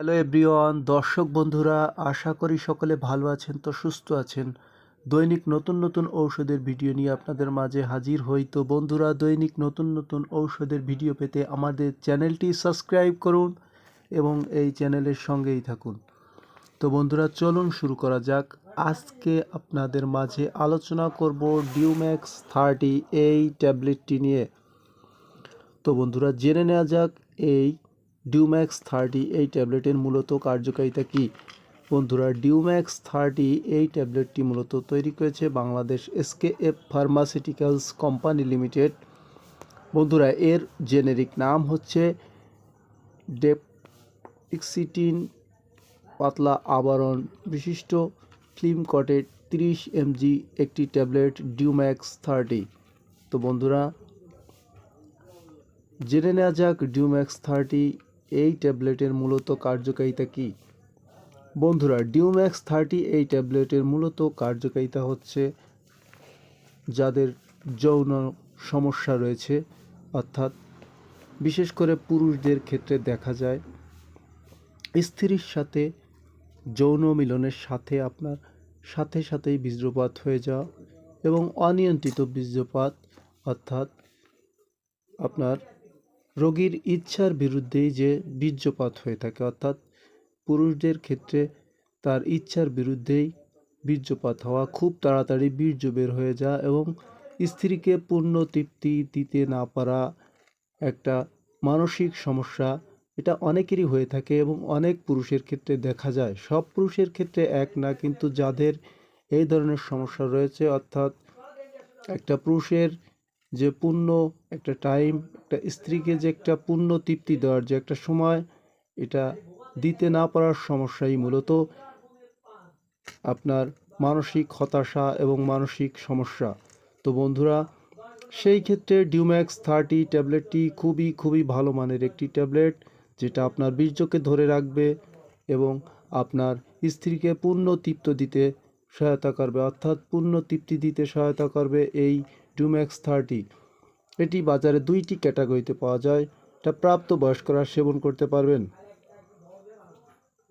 Hello everyone, দর্শক বন্ধুরা, আশা করি সকলে ভালো আছেন তো সুস্থ আছেন। দৈনিক নতুন নতুন ঔষধের ভিডিও নিয়ে আপনাদের মাঝে হাজির হই তো বন্ধুরা, দৈনিক নতুন নতুন ঔষধের ভিডিও পেতে আমাদের চ্যানেলটি সাবস্ক্রাইব করুন এবং এই চ্যানেলের সঙ্গেই থাকুন। তো বন্ধুরা, চলুন শুরু করা যাক। আজকে আপনাদের মাঝে আলোচনা করব ডিউম্যাক্স থার্টি এই ট্যাবলেটটি নিয়ে। তো বন্ধুরা, জেনে নেওয়া যাক এই ডিউম্যাক্স থার্টি এই ট্যাবলেটের মূলত কার্যকারিতা কী? বন্ধুরা ডিউম্যাক্স থার্টি এই ট্যাবলেটটি মূলত তৈরি করেছে Bangladesh SK F pharmaceuticals company limited বন্ধুরা, এর জেনেরিক নাম হচ্ছে ডেপক্সিটিন পাতলা আবরণ বিশিষ্ট ফিল্ম কটেড তিরিশ এমজি একটি ট্যাবলেট ডিউম্যাক্স থার্টি তো বন্ধুরা, জেনে নেওয়া যাক ডিউম্যাক্স থার্টি এই ট্যাবলেটের মূলত কার্যকারিতা কী? বন্ধুরা ডিউম্যাক্স থার্টি এই ট্যাবলেটের মূলত কার্যকারিতা হচ্ছে যাদের যৌন সমস্যা রয়েছে, অর্থাৎ বিশেষ করে পুরুষদের ক্ষেত্রে দেখা যায়, স্ত্রীর সাথে যৌন মিলনের সাথে আপনার সাথে সাথেই বীর্যপাত হয়ে যাওয়া এবং অনিয়ন্ত্রিত বীর্যপাত অর্থাৎ আপনার রোগীর ইচ্ছার বিরুদ্ধেই যে বীর্যপাত হয়ে থাকে, অর্থাৎ পুরুষদের ক্ষেত্রে তার ইচ্ছার বিরুদ্ধেই বীর্যপাত হওয়া, খুব তাড়াতাড়ি বীর্য বের হয়ে যাওয়া এবং স্ত্রীকে পূর্ণ তৃপ্তি দিতে না পারা একটা মানসিক সমস্যা এটা অনেকেরই হয়ে থাকে এবং অনেক পুরুষের ক্ষেত্রে দেখা যায়। সব পুরুষের ক্ষেত্রে এক না, কিন্তু যাদের এই ধরনের সমস্যা রয়েছে, অর্থাৎ একটা পুরুষের যে পূর্ণ একটা টাইম একটা স্ত্রীকে যে একটা পূর্ণ তৃপ্তি দেওয়ার যে একটা সময়, এটা দিতে না পারার সমস্যাই মূলত আপনার মানসিক হতাশা এবং মানসিক সমস্যা। তো বন্ধুরা, সেই ক্ষেত্রে ডিউম্যাক্স থার্টি ট্যাবলেটটি খুবই খুবই ভালো মানের একটি ট্যাবলেট যেটা আপনার বীর্যকে ধরে রাখবে এবং আপনার স্ত্রীকে পূর্ণ তৃপ্ত দিতে সহায়তা করবে, অর্থাৎ পূর্ণ তৃপ্তি দিতে সহায়তা করবে এই ডিউম্যাক্স থার্টি এটি বাজারে দুইটি ক্যাটাগরিতে পাওয়া যায়। এটা প্রাপ্ত বয়স্করা সেবন করতে পারবেন।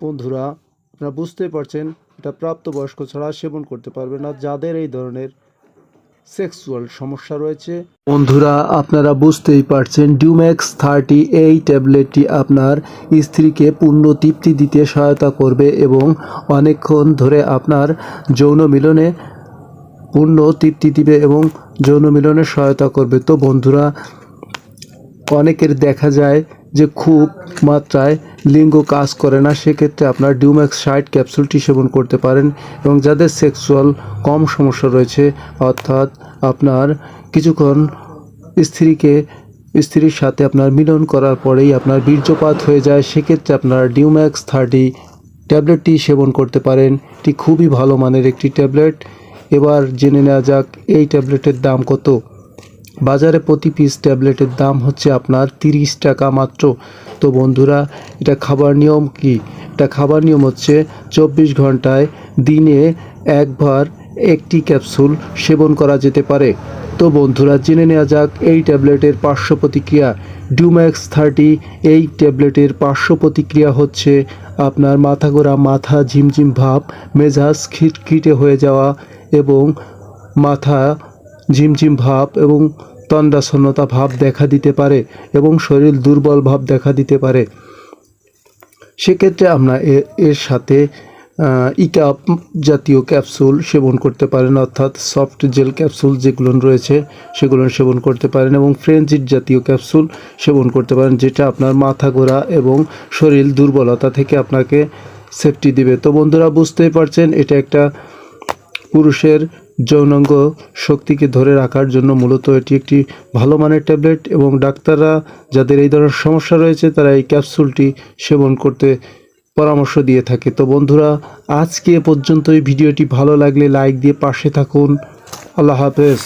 বন্ধুরা, আপনারা বুঝতেই পারছেন, এটা প্রাপ্তবয়স্ক ছাড়া সেবন করতে পারবে না। যাদের এই ধরনের সেক্সুয়াল সমস্যা রয়েছে, বন্ধুরা, আপনারা বুঝতেই পারছেন, ডিউম্যাক্স থার্টি এই ট্যাবলেটটি আপনার স্ত্রীকে পূর্ণ তৃপ্তি দিতে সহায়তা করবে এবং অনেকক্ষণ ধরে আপনার যৌন মিলনে পূর্ণ তৃপ্তি দিবে এবং যৌন মিলনে সহায়তা করবে। তো বন্ধুরা, অনেকের দেখা যায় যে খুব মাত্রায় লিঙ্গ কাজ করে না, সেক্ষেত্রে আপনার ডিউম্যাক্স ষাট ক্যাপসুলটি সেবন করতে পারেন এবং যাদের সেক্সুয়াল কম সমস্যা রয়েছে, অর্থাৎ আপনার কিছুক্ষণ স্ত্রীকে, স্ত্রীর সাথে আপনার মিলন করার পরেই আপনার বীর্যপাত হয়ে যায়, সেক্ষেত্রে আপনার ডিউম্যাক্স থার্টি ট্যাবলেটটি সেবন করতে পারেন। এটি খুবই ভালো মানের একটি ট্যাবলেট এবার জেনে নেওয়া যাক, এই ট্যাবলেটের দাম কত। বাজারে প্রতি পিস ট্যাবলেটের দাম হচ্ছে আপনার তিরিশ টাকা মাত্র। তো বন্ধুরা, এটা খাবার নিয়ম কি? এটা খাবার নিয়ম হচ্ছে চব্বিশ ঘন্টায় দিনে একবার একটি ক্যাপসুল সেবন করা যেতে পারে। তো বন্ধুরা, জেনে নেওয়া যাক, এই ট্যাবলেটের পার্শ্ব প্রতিক্রিয়া। ডিউম্যাক্স থার্টি, এই ট্যাবলেটের পার্শ্ব প্রতিক্রিয়া হচ্ছে আপনার মাথা ঘোরা মাথা ঝিমঝিম ভাব, মেজাজ খিটখিটে হয়ে যাওয়া এবং মাথা, ঝিমঝিম ভাব এবং তন্দ্রাচ্ছন্নতা ভাব দেখা দিতে পারে এবং শরীর দুর্বল ভাব দেখা দিতে পারে। সেক্ষেত্রে আমরা এর সাথে ইকাপ জাতীয় ক্যাপসুল সেবন করতে পারেন, অর্থাৎ সফট জেল ক্যাপসুল যেগুলো রয়েছে সেগুলো সেবন করতে পারেন এবং ফ্রেঞ্চিট জাতীয় ক্যাপসুল সেবন করতে পারেন, যেটা আপনার মাথা ঘোরা এবং শরীর দুর্বলতা থেকে আপনাকে সেফটি দিবে। তো বন্ধুরা, বুঝতেই পারছেন, এটা একটা পুরুষের যৌনাঙ্গ শক্তিকে ধরে রাখার জন্য মূলত এটি একটি ভালো মানের ট্যাবলেট এবং ডাক্তাররা যাদের এই ধরনের সমস্যা রয়েছে, তারা এই ক্যাপসুলটি সেবন করতে পরামর্শ দিয়ে থাকে। তো বন্ধুরা, আজকে পর্যন্ত এই ভিডিওটি ভালো লাগলে লাইক দিয়ে পাশে থাকুন। আল্লাহ হাফেজ।